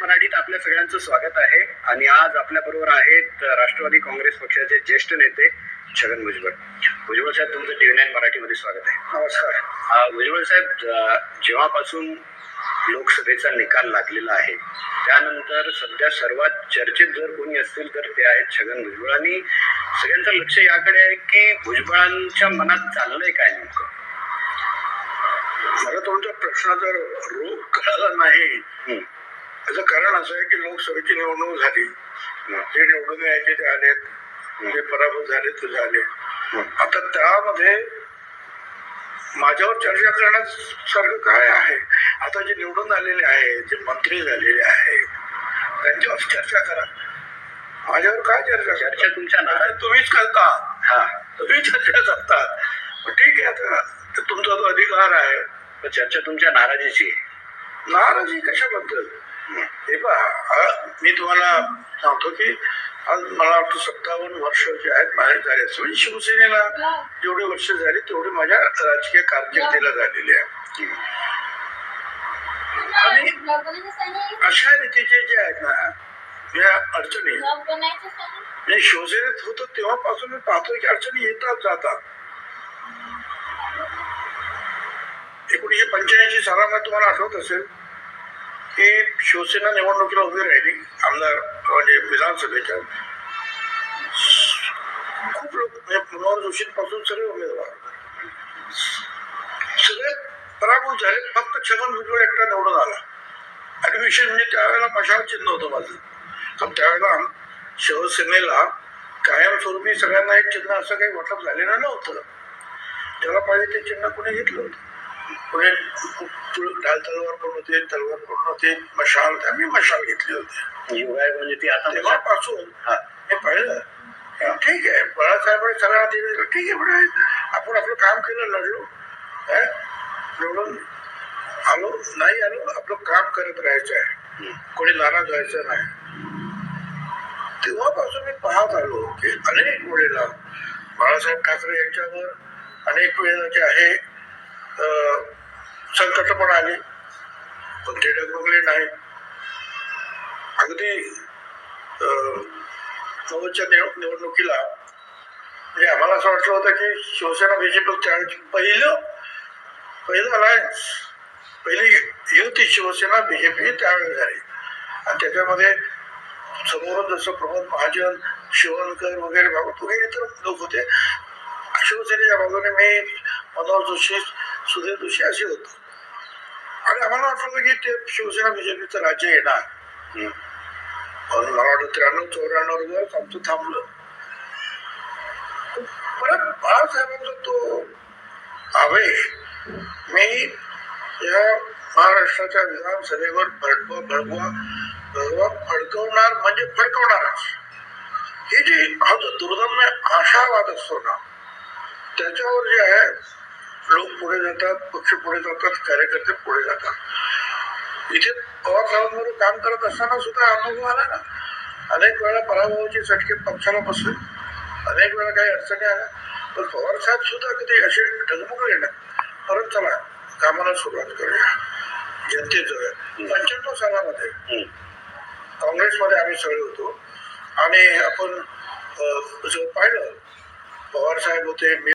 मराठीत आपल्या सगळ्यांचं स्वागत आहे. आणि आज आपल्या बरोबर आहेत राष्ट्रवादी काँग्रेस पक्षाचे ज्येष्ठ नेते छगन भुजबळ. भुजबळ साहेब तुमचं टीव्ही नाईन मराठीमध्ये स्वागत आहे. नमस्कार. भुजबळ साहेब जेव्हापासून लोकसभेचा निकाल लागलेला आहे त्यानंतर सध्या सर्वात चर्चेत जर कोणी असतील तर ते आहेत छगन भुजबळ. आणि सगळ्यांचं लक्ष याकडे आहे की भुजबळांच्या मनात चाललंय काय नेमकं? मला तुमच्या प्रश्नाचा रोग कळाला नाही. हम्म. याचं कारण असं आहे की लोकसभेची निवडणूक झाली. जे निवडून यायचे ते आलेत. जे पराभूत झाले ते झाले. आता त्यामध्ये माझ्यावर चर्चा करण्यासारखं काय आहे? आता जे निवडून आलेले आहे जे मंत्री झालेले आहेत त्यांच्यावर चर्चा करा. माझ्यावर काय चर्चा चर्चा? तुमच्या तुम्हीच करता. हा. तुम्ही चर्चा करतात पण ठीक आहे आता. ते तुमचा तो अधिकार आहे पण चर्चा तुमच्या नाराजीची आहे. नाराजी कशाबद्दल? हे पहा मी तुम्हाला सांगतो की आज मला वाटतं सत्तावन्न वर्ष जे आहेत बाहेर झाले असं म्हणजे शिवसेनेला जेवढी वर्ष झाली तेवढी माझ्या राजकीय कारकिर्दीला झालेली आहे. आणि अशा रीतीचे जे आहेत ना या अडचणी मी शिवसेनेत होतो तेव्हापासून मी पाहतोय की अडचणी येतात जातात. एकोणीसशे पंच्याऐंशी सालामध्ये तुम्हाला आठवत असेल की शिवसेना निवडणुकीला उभी राहिली आमदार म्हणजे विधानसभेच्या. खूप लोक म्हणजे मनोहर जोशींपासून सगळे उमेदवार. सगळे पराभूत झाले फक्त छगन भुजबळ एकटा निवडून आला. आणि विशेष म्हणजे त्यावेळेला मशाल चिन्ह होतं माझं. कारण त्यावेळेला शिवसेनेला कायमस्वरूपी सगळ्यांना एक चिन्ह असं काही वाटप झालेलं नव्हतं. त्याला पाहिजे ते चिन्ह कोणी घेतलं होतं? पुढे ढाल तलवार पण होते तलवार पण होते मशाल आम्ही मशाल घेतली होती. युगायोग म्हणजे ती आता तेव्हापासून हा. हे पाहिलं. ठीक आहे. बाळासाहेबांनी सगळ्यांना दिलं ठीक आहे पण आपण आपलं काम केलं लढलो. काय निवडून आलो. नाही आलो आपलं काम करत राहायचं आहे. कोणी नाराज व्हायचं नाही. तेव्हापासून मी पाहत आलो की अनेक वेळेला बाळासाहेब ठाकरे यांच्यावर अनेक वेळेला जे आहे संकट पण आली. पण ते डगमगले नाही. अगदी अं, नव्वदच्या निव- निवडणुकीला म्हणजे आम्हाला असं वाटलं होतं की शिवसेना बीजेपी त्यावेळी पहिलं पहिलं अलायन्स पहिली युती शिवसेना बीजेपी त्यावेळी झाली. आणि त्याच्यामध्ये समोरून जसं प्रमोद महाजन शिवणकर वगैरे बाबत वगैरे इतर लोक होते. शिवसेनेच्या बाजूने मी मनोहर जोशी सुधीर जोशी असे होतो. आणि आम्हाला वाटलं की ते शिवसेना बीजेपीचं राज्य येणार. पण मला वाटतं त्र्याण्णव चौऱ्याण्णव आमचं थांबलं. परत बाळासाहेबांचा तो आवेश मी या महाराष्ट्राच्या विधानसभेवर भडकवा भडकवा भडकवा फडकवणार म्हणजे फडकवणारच. हे जे हा जो दुर्दम्य आशावाद असतो ना त्याच्यावर जे आहे लोक पुढे जातात पक्ष पुढे जातात कार्यकर्ते पुढे जातात. इथे पवार साहेबांबरोबर काम करत असताना सुद्धा अनुभव आला ना? अनेक वेळा पराभवाचे चटके पक्षाला बसले. अनेक वेळा काही अडचणी आल्या. पण पवार साहेब सुद्धा कधी असे डगमगले ना परत चला कामाला सुरुवात करूया. जनतेचं पंच्याण्णव सालामध्ये. काँग्रेसमध्ये आम्ही सगळे होतो. आणि आपण जर पाहिलं पवार साहेब होते मी